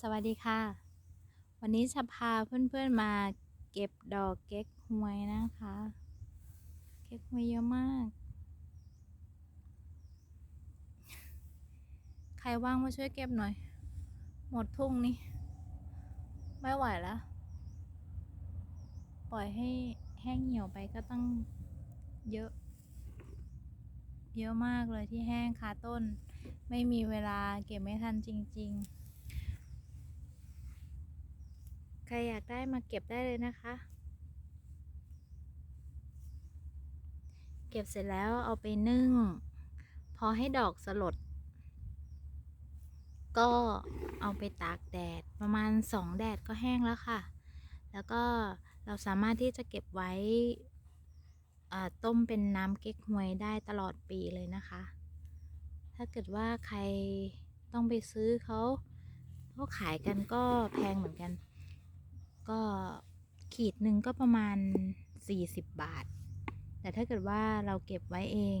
สวัสดีค่ะ วันนี้จะพาเพื่อนๆมาเก็บดอกเก๊กฮวยนะคะ เก๊กฮวยเยอะมาก ใครว่างมาช่วยเก็บหน่อย หมดทุ่งนี่ ไม่ไหวแล้ว ปล่อยให้แห้งเหี่ยวไปก็ต้องเยอะ เยอะมากเลยที่แห้งคาต้น ไม่มีเวลาเก็บไม่ทันจริง ๆ ใครอยากได้มาเก็บได้เลยนะคะ เก็บเสร็จแล้วเอาไปนึ่ง พอให้ดอกสลด ก็เอาไปตากแดดประมาณสองแดดก็แห้งแล้วค่ะ แล้วก็เราสามารถที่จะเก็บไว้อ่าต้มเป็นน้ำเก๊กฮวยได้ตลอดปีเลยนะคะ ถ้าเกิดว่าใครต้องไปซื้อเขาเขาขายกันก็แพงเหมือนกัน ก็ขีดหนึ่งก็ประมาณ 40 บาท แต่ถ้าเกิดว่าเราเก็บไว้เอง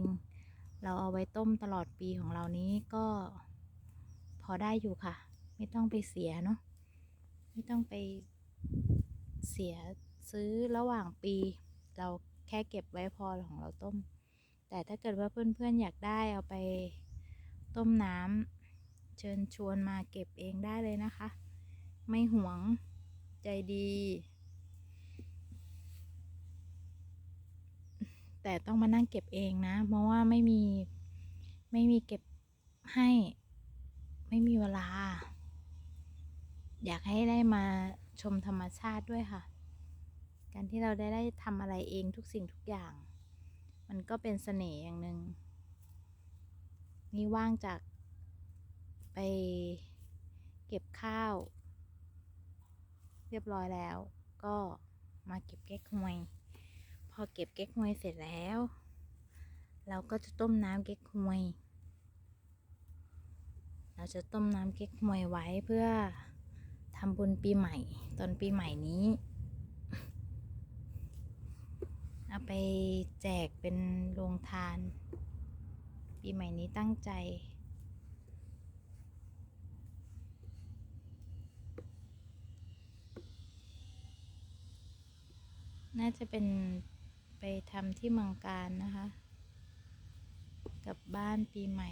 เราเอาไว้ต้มตลอดปีของเรานี้ก็ พอได้อยู่ค่ะ ไม่ต้องไปเสียเนาะไม่ต้องไปเสียซื้อระหว่างปี เราแค่เก็บไว้พอของเราต้ม แต่ถ้าเกิดว่าเพื่อนๆอยากได้เอาไปต้มน้ำเชิญชวนมาเก็บเองได้เลยนะคะ ไม่หวง ใจดี แต่ต้องมานั่งเก็บเองนะ เพราะว่าไม่มีไม่มีเก็บให้ ไม่มีเวลา อยากให้ได้มาชมธรรมชาติด้วยค่ะ การที่เราได้ได้ทำอะไรเองทุกสิ่งทุกอย่าง มันก็เป็นเสน่ห์อย่างหนึ่งนี่ว่างจากไปเก็บข้าว รียบร้อยแล้ว ก็มาเก็บเก๊กฮวย พอเก็บเก๊กฮวยเสร็จแล้ว เราก็จะต้มน้ำเก๊กฮวย เราจะต้มน้ำเก๊กฮวยไว้เพื่อทำบุญปีใหม่ ตอนปีใหม่นี้ เอาไปแจกเป็นโรงทาน ปีใหม่นี้ตั้งใจ น่าจะเป็นไปทำที่เมืองการนะคะ กับบ้านปีใหม่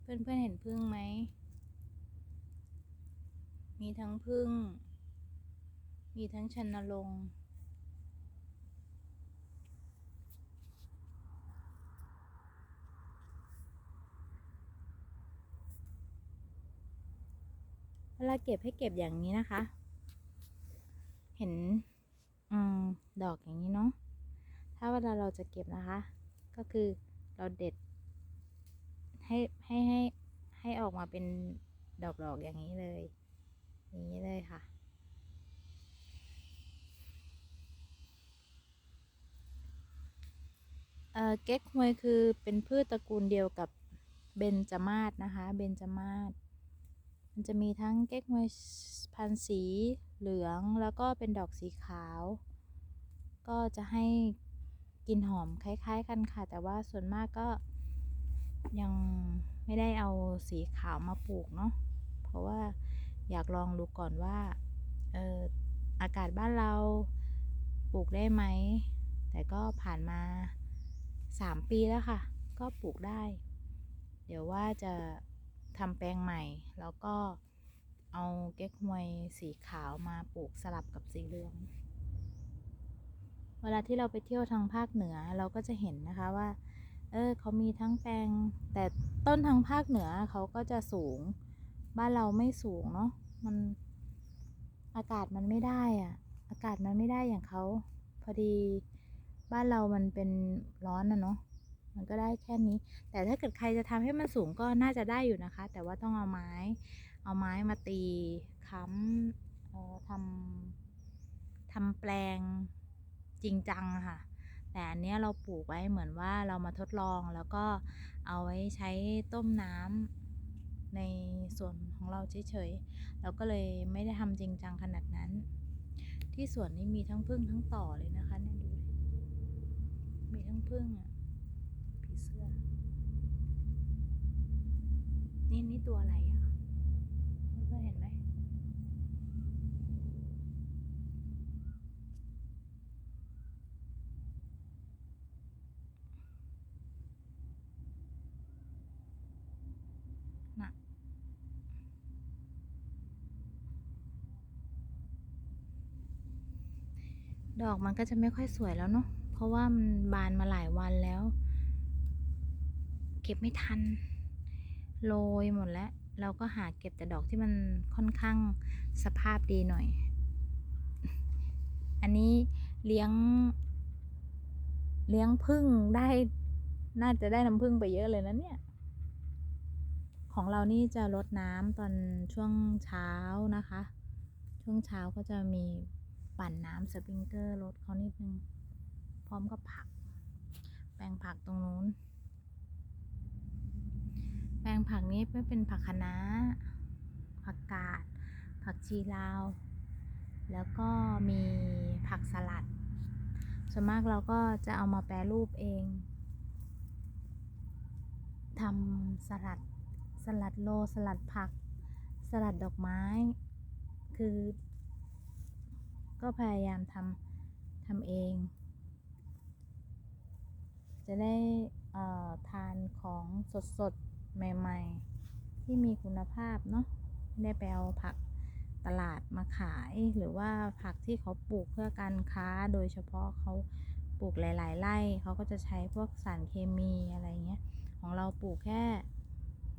เพื่อนๆเห็นพึ่งไหม มีทั้งพึ่ง มีทั้งชันนรงค์ เวลาเก็บให้เก็บอย่างนี้นะคะ เห็นอมดอกอย่างนี้เนาะ ถ้าเวลาเราจะเก็บนะคะ ก็คือเราเด็ด ให้ให้ให้ให้ออกมาเป็นดอกๆอย่างนี้เลย อย่างนี้เลยค่ะ เอ่อเก๊กฮวยคือเป็นพืชตระกูลเดียวกับเบญจมาศนะคะ เบญจมาศ มันจะมีทั้งเก๊กฮวยพันสีเหลืองแล้วก็เป็นดอกสีขาว ก็จะให้กลิ่นหอมคล้ายๆกันค่ะ แต่ว่าส่วนมากก็ยังไม่ได้เอาสีขาวมาปลูกเนาะเพราะว่าอยากลองดูก่อนว่าเอออากาศบ้านเราปลูกได้ไหม แต่ก็ผ่านมาสามปีแล้วค่ะ ก็ปลูกได้ เดี๋ยวว่าจะ ทำแปลงใหม่ แล้วก็เอาเก๊กฮวยสีขาวมาปลูกสลับกับสีเหลือง เวลาที่เราไปเที่ยวทางภาคเหนือเราก็จะเห็นนะคะว่า เออเขามีทั้งแปลง แต่ต้นทางภาคเหนือเขาก็จะสูง บ้านเราไม่สูงเนาะ มันอากาศมันไม่ได้อะอากาศมันไม่ได้อย่างเขา พอดีบ้านเรามันเป็นร้อนนะเนาะ มันก็ได้แค่นี้ แต่ถ้าเกิดใครจะทำให้มันสูงก็น่าจะได้อยู่นะคะ แต่ว่าต้องเอาไม้ เอาไม้มาตีค้ำทำทำแปลงจริงจังค่ะ แต่อันเนี้ยเราปลูกไว้เหมือนว่าเรามาทดลองแล้วก็เอาไว้ใช้ต้มน้ำในส่วนของเราเฉยๆ เราก็เลยไม่ได้ทำจริงจังขนาดนั้น ที่สวนนี้มีทั้งพึ่งทั้งต่อเลยนะคะเนี่ยดู มีทั้งพึ่งอะผีเสื้อ นี่นี่ตัวอะไรอะเพื่อนเห็นไหมน่ะดอกมันก็จะไม่ค่อยสวยแล้วเนาะ เพราะว่ามันบานมาหลายวันแล้ว เก็บไม่ทัน โรยหมดแล้ว เราก็หาเก็บแต่ดอกที่มันค่อนข้างสภาพดีหน่อย อันนี้เลี้ยง เลี้ยงพึ่งได้ น่าจะได้น้ำพึ่งไปเยอะเลยนะเนี่ย ของเรานี่จะรดน้ำตอนช่วงเช้านะคะ ช่วงเช้าก็จะมีปั่นน้ำสปริงเกอร์รดเขานิดนึง พร้อมกับผัก แปลงผักตรงนู้น ลงผักนี้ไม่เป็นผักคะน้า ผักกาด ผักชีลาว แล้วก็มีผักสลัด ส่วนมากเราก็จะเอามาแปรรูปเองทำสลัด สลัดโล สลัดผัก สลัดดอกไม้ คือ ก็พยายามทำทำเอง จะได้ทานของสดๆ ใหม่ ๆ ที่มีคุณภาพเนาะไม่ได้ไปเอาผักตลาดมาขาย หรือว่าผักที่เขาปลูกเพื่อการค้า โดยเฉพาะเขาปลูกหลาย ๆไร่เขาก็จะใช้พวกสารเคมีอะไรเงี้ยของเราปลูกแค่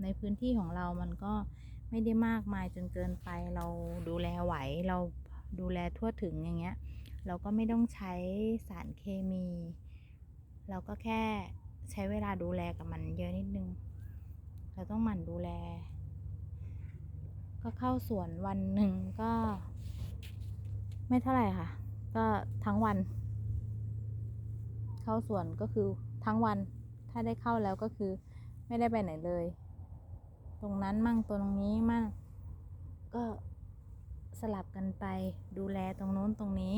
ในพื้นที่ของเรามันก็ไม่ได้มากมายจนเกินไปเราดูแลไหวเราดูแลทั่วถึงอย่างเงี้ย เราก็ไม่ต้องใช้สารเคมี เราก็แค่ใช้เวลาดูแลกับมันเยอะนิดนึง เราต้องหมั่นดูแล ก็เข้าสวนวันหนึ่งก็ ไม่เท่าไหร่ค่ะ ก็ทั้งวัน เข้าสวนก็คือทั้งวัน ถ้าได้เข้าแล้วก็คือไม่ได้ไปไหนเลย ตรงนั้นมั่งตรงนี้มั่งก็สลับกันไปดูแลตรงโน้นตรงนี้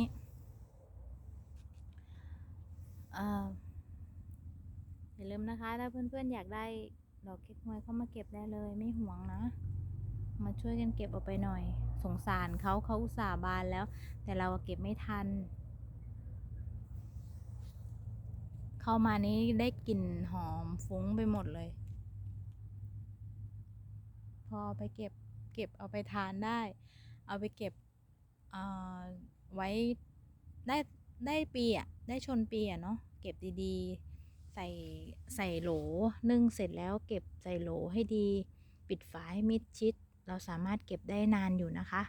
เอ่ออย่าลืมนะคะ ถ้าเพื่อนๆ อยากได้ ดอกเก๊กฮวยเข้ามาเก็บได้เลยไม่ห่วงนะ มาช่วยกันเก็บเอาไปหน่อย สงสารเขาเขาอุตส่าห์บานแล้ว แต่เราเก็บไม่ทัน เข้ามานี้ได้กลิ่นหอมฟุ้งไปหมดเลย พอไปเก็บเก็บเอาไปทานได้ เอาไปเก็บเออไว้ได้ได้ปีอะ ได้ชนปีอะเนาะ เก็บดีๆ ใส่ใส่โหลนึ่งเสร็จแล้วเก็บใส่โหลให้ดี ปิดฝาให้มิดชิด เราสามารถเก็บได้นานอยู่นะคะ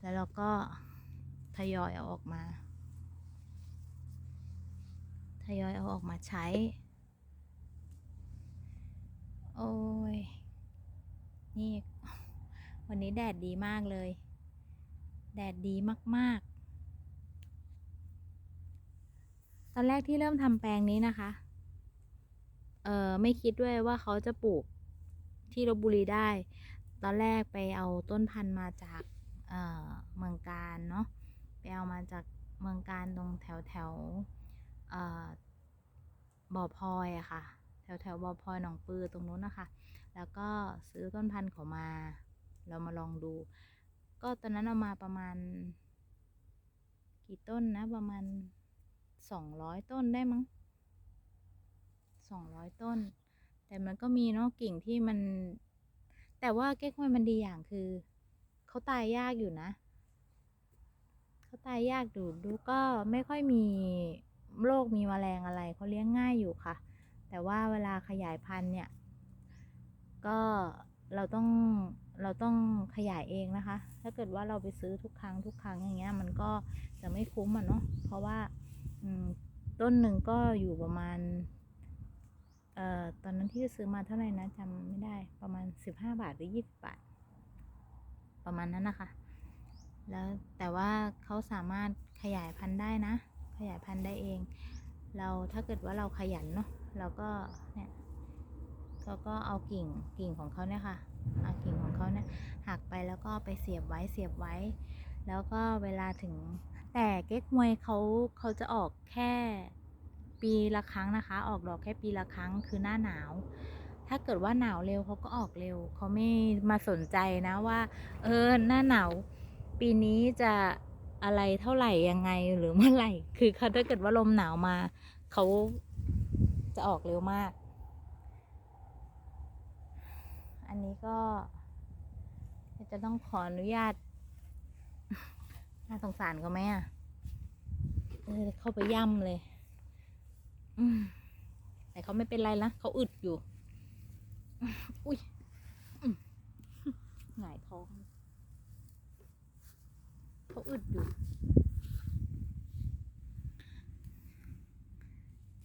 แล้วเราก็ทยอยเอาออกมา ทยอยเอาออกมาใช้ โอ้ย นี่ วันนี้แดดดีมากเลย แดดดีมาก ๆ ตอนแรกที่เริ่มทำแปลงนี้นะคะ เออไม่คิดด้วยว่าเขาจะปลูกที่ลบบุรีได้ ตอนแรกไปเอาต้นพันธุ์มาจากเออเมืองการเนาะไปเอามาจากเมืองการตรงแถวแถวเออบ่อพลอยอะค่ะ แถวแถวบ่อพลอยหนองปือตรงนู้นนะคะ แล้วก็ซื้อต้นพันธุ์เขามา เรามาลองดู ก็ตอนนั้นเอามาประมาณ กี่ต้นนะประมาณสองร้อยต้นได้มั้ง สองร้อยต้น แต่มันก็มีเนาะกิ่งที่มัน แต่ว่าเก๊กฮวยมันดีอย่างคือ เขาตายยากอยู่นะ เขาตายยากดูดูก็ไม่ค่อยมีโรคมีแมลงอะไรเขาเลี้ยงง่ายอยู่ค่ะ แต่ว่าเวลาขยายพันธุ์เนี่ย ก็เราต้องเราต้องขยายเองนะคะ ถ้าเกิดว่าเราไปซื้อทุกครั้งทุกครั้งอย่างเงี้ย มันก็จะไม่คุ้มอะเนาะ เพราะว่าต้นหนึ่งก็อยู่ประมาณ เอ่อตอนนั้นที่ซื้อมาเท่าไหร่นะจำไม่ได้ประมาณสิบห้าบาทหรือยี่สิบบาท ประมาณนั้นนะคะ แล้วแต่ว่าเขาสามารถขยายพันธุ์ได้นะ ขยายพันธุ์ได้เอง เราถ้าเกิดว่าเราขยันเนาะเราก็เนี่ยเขาก็เอากิ่งกิ่งของเขาเนี่ยค่ะเอากิ่งของเขาเนี่ยหักไปแล้วก็ไปเสียบไว้เสียบไว้ แล้วก็เวลาถึงแต่เก๊กฮวยเขาเขาจะออกแค่ ปีละครั้งนะคะ ออกดอกแค่ปีละครั้งคือหน้าหนาว ถ้าเกิดว่าหนาวเร็วเขาก็ออกเร็วเขาไม่มาสนใจนะว่า เออหน้าหนาวปีนี้จะอะไรเท่าไหร่ยังไงหรือเมื่อไหร่ คือเขาถ้าเกิดว่าลมหนาวมาเขาจะออกเร็วมาก อันนี้ก็จะต้องขออนุญาต น่าสงสารเขาไหมอะ เออเข้าไปย่ำเลย แต่เขาไม่เป็นไรนะเขาอึดอยู่ อุ้ยหงายท้อง เขาอึดอยู่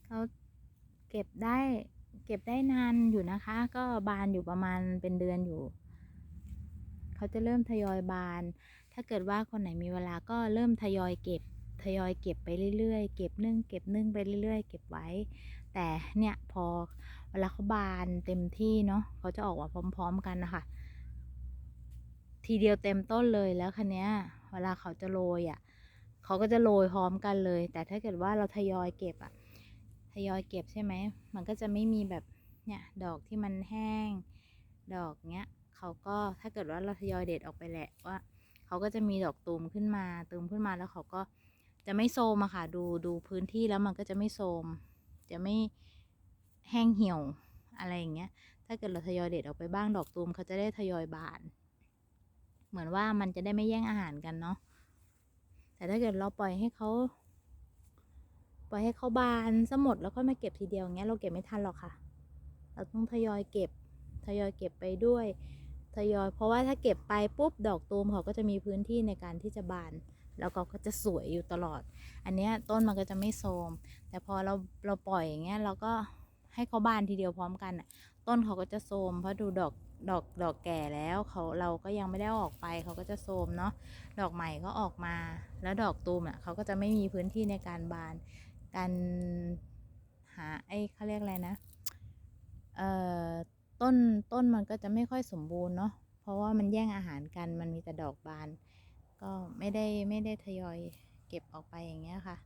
เขาเก็บได้ เก็บได้นานอยู่นะคะ ก็บานอยู่ประมาณเป็นเดือนอยู่ เขาจะเริ่มทยอยบาน ถ้าเกิดว่าคนไหนมีเวลาก็เริ่มทยอยเก็บ ทยอยเก็บไปเรื่อยๆ เก็บนึ่งเก็บนึ่งไปเรื่อยๆ เก็บไว้ แต่เนี่ยพอเวลาเขาบานเต็มที่เนาะเขาจะออกมาพร้อม ๆ กันนะคะ ทีเดียวเต็มต้นเลยแล้วคันนี้ยเวลาเขาจะโรยอะ่ะเขาก็จะโรยพร้อมกันเลย แต่ถ้าเกิดว่าเราทยอยเก็บอะ่ะทยอยเก็บใช่ไหม มันก็จะไม่มีแบบเนี่ยดอกที่มันแห้ง ดอกเนี้ยเขาก็ถ้าเกิดว่าเราทยอยเด็ดออกไปแหละว่าเขาก็จะมีดอกตูมขึ้นมาตูมขึ้นมาแล้วเขาก็ จะไม่โซมอะค่ะ ดูดูพื้นที่แล้วมันก็จะไม่โซม จะไม่แห้งเหี่ยวอะไรอย่างเงี้ย ถ้าเกิดเราทยอยเด็ดออกไปบ้างดอกตูมเขาจะได้ทยอยบาน เหมือนว่ามันจะได้ไม่แย่งอาหารกันเนาะ แต่ถ้าเกิดเราปล่อยให้เขาปล่อยให้เขาบานซะหมดแล้วก็มาเก็บทีเดียวอย่างเงี้ยเราเก็บไม่ทันหรอกค่ะ เราต้องทยอยเก็บ ทยอยเก็บไปด้วย ทยอย เพราะว่าถ้าเก็บไปปุ๊บดอกตูมเขาก็จะมีพื้นที่ในการที่จะบาน แล้วก็ก็จะสวยอยู่ตลอด อันเนี้ยต้นมันก็จะไม่โทมแต่พอเราเราปล่อยอย่างเงี้ยเราก็ให้เขาบานทีเดียวพร้อมกันอะต้นเขาก็จะโทมเพราะดูดอกดอกดอกแก่แล้วเขาเราก็ยังไม่ได้ออกไปเขาก็จะโทมเนาะดอกใหม่ก็ออกมา แล้วดอกตูมอะเขาก็จะไม่มีพื้นที่ในการบาน การหาไอ้เขาเรียกอะไรนะเอ่อต้นต้นมันก็จะไม่ค่อยสมบูรณ์เนาะเพราะว่ามันแย่งอาหารกันมันมีแต่ดอกบาน ก็ไม่ได้ไม่ได้ทยอยเก็บออกไปอย่างเงี้ยค่ะ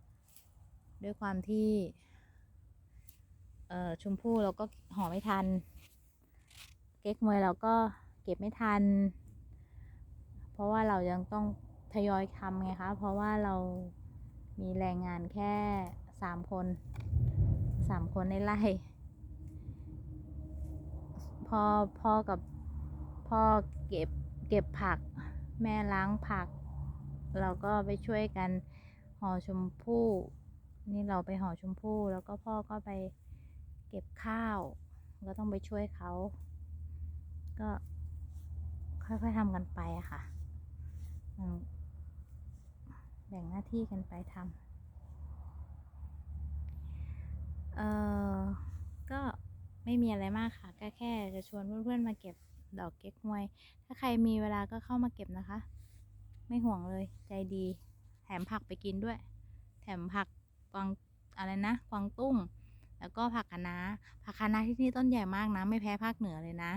ด้วยความที่เอ่อชมพู่เราก็ห่อไม่ทัน เก๊กมวยเราก็เก็บไม่ทัน เพราะว่าเรายังต้องทยอยทำไงคะ เพราะว่าเรามีแรงงานแค่สามคนสามคนในไร่พ่อพ่อกับพ่อเก็บเก็บผัก แม่ล้างผัก เราก็ไปช่วยกันห่อชมพู่นี่เราไปห่อชมพู่แล้วก็พ่อก็ไปเก็บข้าวก็ต้องไปช่วยเขา ก็ค่อยๆทำกันไปอะค่ะแบ่งหน้าที่กันไปทำเออก็ไม่มีอะไรมากค่ะ ก็แค่จะชวนเพื่อนๆมาเก็บดอกเก๊กฮวย ถ้าใครมีเวลาก็เข้ามาเก็บนะคะ ไม่ห่วงเลยใจดี แถมผักไปกินด้วย แถมผักกวางอะไรนะกวางตุ้ง แล้วก็ผักคะน้าผักคะน้าที่นี่ต้นใหญ่มากนะ ไม่แพ้ภาคเหนือเลยนะ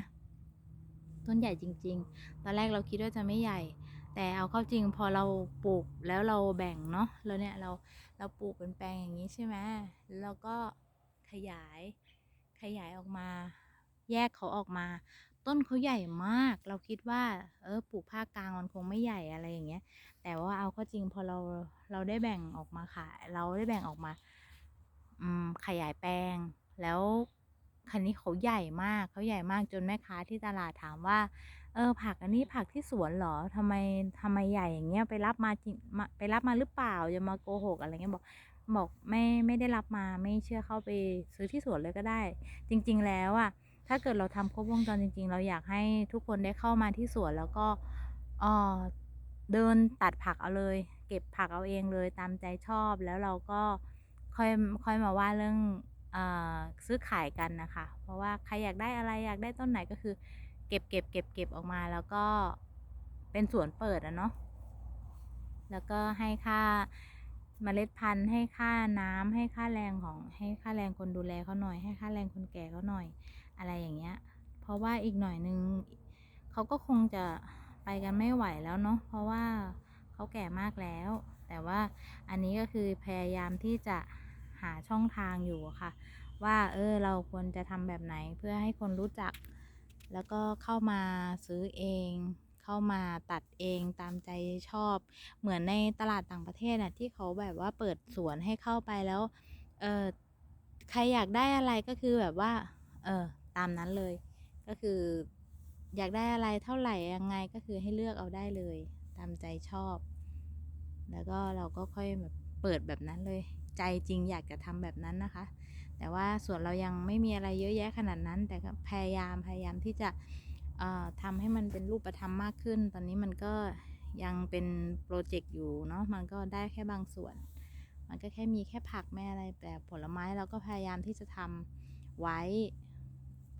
ต้นใหญ่จริง ๆ ตอนแรกเราคิดว่าจะไม่ใหญ่ แต่เอาเข้าจริงพอเราปลูกแล้วเราแบ่งเนาะแล้วเนี่ยเราเราปลูกเป็นแปลงอย่างนี้ใช่ไหมแล้วก็ขยายขยายออกมา แยกเขาออกมา ต้นเขาใหญ่มาก เราคิดว่า เออปลูกภาคกลางมันคงไม่ใหญ่อะไรอย่างเงี้ย แต่ว่าเอาเข้าจริงพอเราเราได้แบ่งออกมาขายเราได้แบ่งออกมา อืมขยายแปลง แล้วคันนี้เขาใหญ่มากเขาใหญ่มากจนแม่ค้าที่ตลาดถามว่า เออ ผักอันนี้ผักที่สวนเหรอทำไมทำไมใหญ่อย่างเงี้ยไปรับมาจริงมาไปรับมาหรือเปล่าอย่ามาโกหกอะไรเงี้ยบอกบอกไม่ไม่ได้รับมาไม่เชื่อเข้าไปซื้อที่สวนเลยก็ได้ จริง ๆ แล้วอะ ถ้าเกิดเราทำครบวงจรจริง ๆ เราอยากให้ทุกคนได้เข้ามาที่สวนแล้วก็เออเดินตัดผักเอาเลย เก็บผักเอาเองเลยตามใจชอบแล้วเราก็ค่อยค่อยมาว่าเรื่องอซื้อขายกันนะคะ เพราะว่าใครอยากได้อะไรอยากได้ต้นไหนก็คือ เก็บเก็บเก็บเก็บออกมาแล้วก็เป็นสวนเปิดอะเนาะแล้วก็ให้ค่าเมล็ดพันธุ์ให้ค่าน้ำให้ค่าแรงของให้ค่าแรงคนดูแลเขาหน่อย ให้ค่าแรงคนแก่เขาหน่อย อะไรอย่างเงี้ย เพราะว่าอีกหน่อยนึงเขาก็คงจะไปกันไม่ไหวแล้วเนาะ เพราะว่าเขาแก่มากแล้ว แต่ว่าอันนี้ก็คือพยายามที่จะหาช่องทางอยู่ค่ะ ว่าเออเราควรจะทำแบบไหนเพื่อให้คนรู้จัก แล้วก็เข้ามาซื้อเองเข้ามาตัดเองตามใจชอบ เหมือนในตลาดต่างประเทศน่ะที่เขาแบบว่าเปิดสวนให้เข้าไปแล้ว เออใครอยากได้อะไรก็คือแบบว่า เออ ตามนั้นเลย ก็คืออยากได้อะไรเท่าไหร่ยังไงก็คือให้เลือกเอาได้เลย ตามใจชอบ แล้วก็เราก็ค่อยแบบเปิดแบบนั้นเลย ใจจริงอยากจะทำแบบนั้นนะคะ แต่ว่าส่วนเรายังไม่มีอะไรเยอะแยะขนาดนั้น แต่ก็พยายามพยายามที่จะเอ่อทำให้มันเป็นรูปธรรมมากขึ้น ตอนนี้มันก็ยังเป็นโปรเจกต์อยู่เนาะมันก็ได้แค่บางส่วน มันก็แค่มีแค่ผักไม่อะไรแต่ผลไม้เราก็พยายามที่จะทำไว้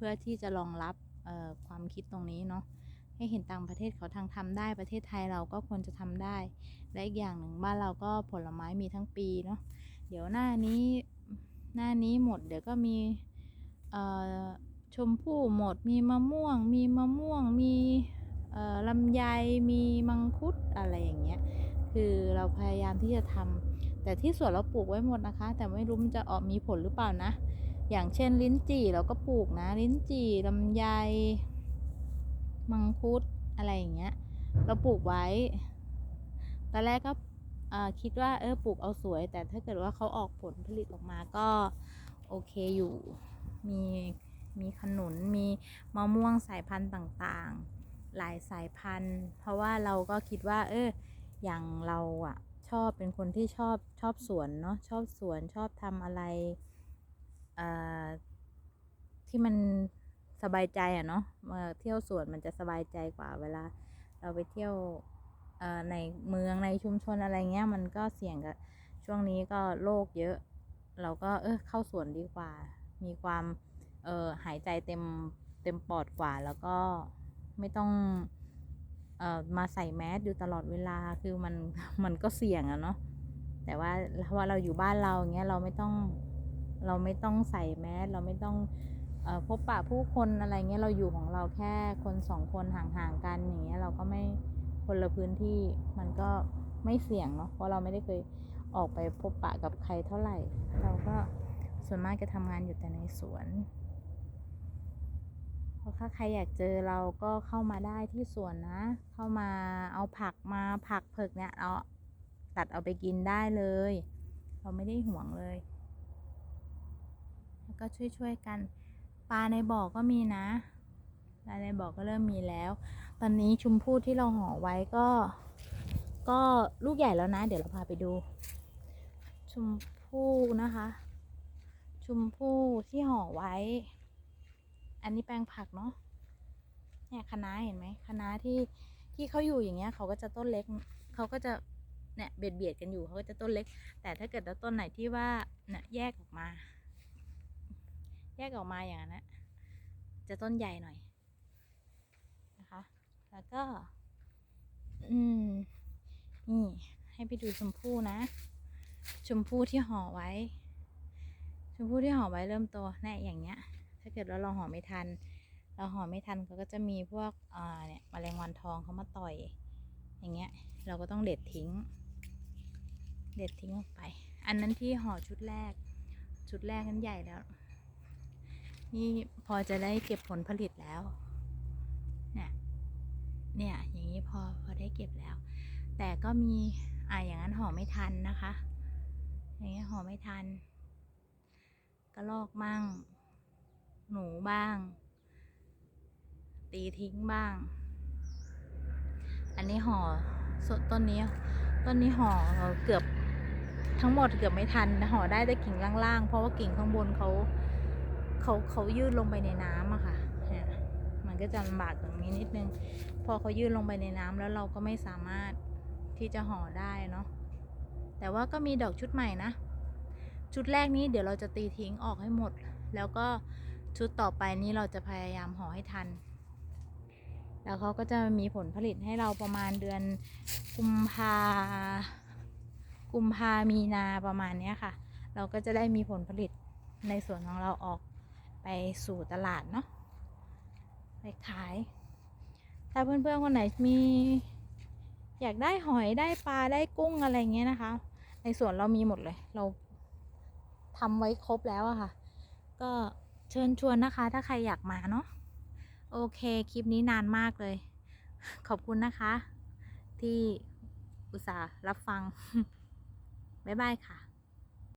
พื่อที่จะรองรับความคิดตรงนี้เนาะให้เห็นต่างประเทศเขาทางทำได้ประเทศไทยเราก็ควรจะทำได้ และอีกอย่างหนึ่งบ้านเราก็ผลไม้มีทั้งปีเนาะเดี๋ยวหน้านี้หน้านี้หมดเดี๋ยวก็มีชมพู่หมดมีมะม่วง มีมะม่วงมีลำไยมีมังคุดอะไรอย่างเงี้ยคือเราพยายามที่จะทำแต่ที่สวนเราปลูกไว้หมดนะคะ แต่ไม่รู้มันจะออกมีผลหรือเปล่านะ อย่างเช่นลิ้นจี่เราก็ปลูกนะ ลิ้นจี่ลำไย มังคุดอะไรอย่างเงี้ย เราปลูกไว้ ตอนแรกก็คิดว่าเออปลูกเอาสวย แต่ถ้าเกิดว่าเขาออกผลผลิตออกมาก็โอเคอยู่ มีมีขนุน มีมะม่วงสายพันธุ์ต่างๆ หลายสายพันธุ์ เพราะว่าเราก็คิดว่า เออ อย่างเราอะชอบเป็นคนที่ชอบชอบสวนเนาะชอบสวนชอบทำอะไร ที่มันสบายใจอะเนาะมาเที่ยวสวนมันจะสบายใจกว่า เวลา เราไปเที่ยวในเมืองในชุมชนอะไรเงี้ย มันก็เสี่ยงกับช่วงนี้ก็โรคเยอะ เราก็เออเข้าสวนดีกว่า มีความเออหายใจเต็มเต็มปอดกว่าแล้วก็ไม่ต้องเออมาใส่แมสอยู่ตลอดเวลาคือมันมันก็เสี่ยงอะเนาะแต่ว่าเพราะว่าเราอยู่บ้านเราเงี้ยเราไม่ต้อง เราไม่ต้องใส่แมสเราไม่ต้องอพบปะผู้คนอะไรเงี้ยเราอยู่ของเราแค่คนสองคนห่างๆกันอย่างเงี้ยเราก็ไม่คนละพื้นที่มันก็ไม่เสี่ยงเนาะเพราะเราไม่ได้เคยออกไปพบปะกับใครเท่าไหร่ เราก็ส่วนมากจะทำงานอยู่แต่ในสวนเพราะถ้าใครอยากเจอเราก็เข้ามาได้ที่สวนนะ เข้ามาเอาผักมาผักเผือกเนี่ยเอาตัดเอาไปกินได้เลย เราไม่ได้ห่วงเลย ก็ช่วยๆกัน ปลาในบ่อก็มีนะปลาในบ่อก็เริ่มมีแล้ว ตอนนี้ชุมพู่ที่เราห่อไว้ก็ ก็ลูกใหญ่แล้วนะ เดี๋ยวเราพาไปดู ชุมพู่นะคะ ชุมพู่ที่ห่อไว้ อันนี้แปลงผักเนาะเนี่ยคะน้าเห็นไหมคะน้าที่ที่เขาอยู่อย่างเงี้ยเขาก็จะต้นเล็กเขาก็จะเนี่ยเบียดเบียดกันอยู่เขาก็จะต้นเล็ก แต่ถ้าเกิดต้นไหนที่ว่าเนี่ยแยกออกมา แยกออกมาอย่างนั้นนะจะต้นใหญ่หน่อยนะคะ แล้วก็ อืม นี่ ให้ไปดูชมพู่นะ ชมพู่ที่ห่อไว้ ชมพู่ที่ห่อไว้เริ่มโตแน่อย่างเงี้ย ถ้าเกิดว่าเราห่อไม่ทัน เราห่อไม่ทันเขาก็จะมีพวกอ่าเนี่ยมแมลงวันทองเขามาต่อย อย่างเงี้ย เราก็ต้องเด็ดทิ้ง เด็ดทิ้งออกไป อันนั้นที่ห่อชุดแรก ชุดแรกนั้นใหญ่แล้ว นี่พอจะได้เก็บผลผลิตแล้วเนี่ยเนี่ยอย่างนี้พอพอได้เก็บแล้ว แต่ก็มีอ่าอย่างนั้นห่อไม่ทันนะคะ อย่างเงี้ยห่อไม่ทันกระลอกบ้างหนูบ้าง ตีทิ้งบ้าง อันนี้ห่อสดต้นนี้ต้นนี้ห่อเกือบทั้งหมดเกือบไม่ทันห่อได้แต่กิ่งล่างๆ เพราะว่ากิ่งข้างบนเขา เขาเขายื่นลงไปในน้ำอะค่ะเนี่ยมันก็จะลำบากตรงนี้นิดนึง พอเขายื่นลงไปในน้ำแล้วเราก็ไม่สามารถที่จะห่อได้เนาะแต่ว่าก็มีดอกชุดใหม่นะ ชุดแรกนี้เดี๋ยวเราจะตีทิ้งออกให้หมด แล้วก็ชุดต่อไปนี้เราจะพยายามห่อให้ทัน แล้วเขาก็จะมีผลผลิตให้เราประมาณเดือนกุมภากุมภามีนาประมาณเนี้ยค่ะ เราก็จะได้มีผลผลิตในส่วนของเราออก ไปสู่ตลาดเนาะไปขาย ถ้าเพื่อนๆคนไหนมีอยากได้หอยได้ปลาได้กุ้งอะไรเงี้ยนะคะ ในสวนเรามีหมดเลย เราทำไว้ครบแล้วอะค่ะ ก็เชิญชวนนะคะ ถ้าใครอยากมาเนาะโอเค คลิปนี้นานมากเลย ขอบคุณนะคะ ที่อุตส่าห์รับฟัง บ๊ายบายค่ะ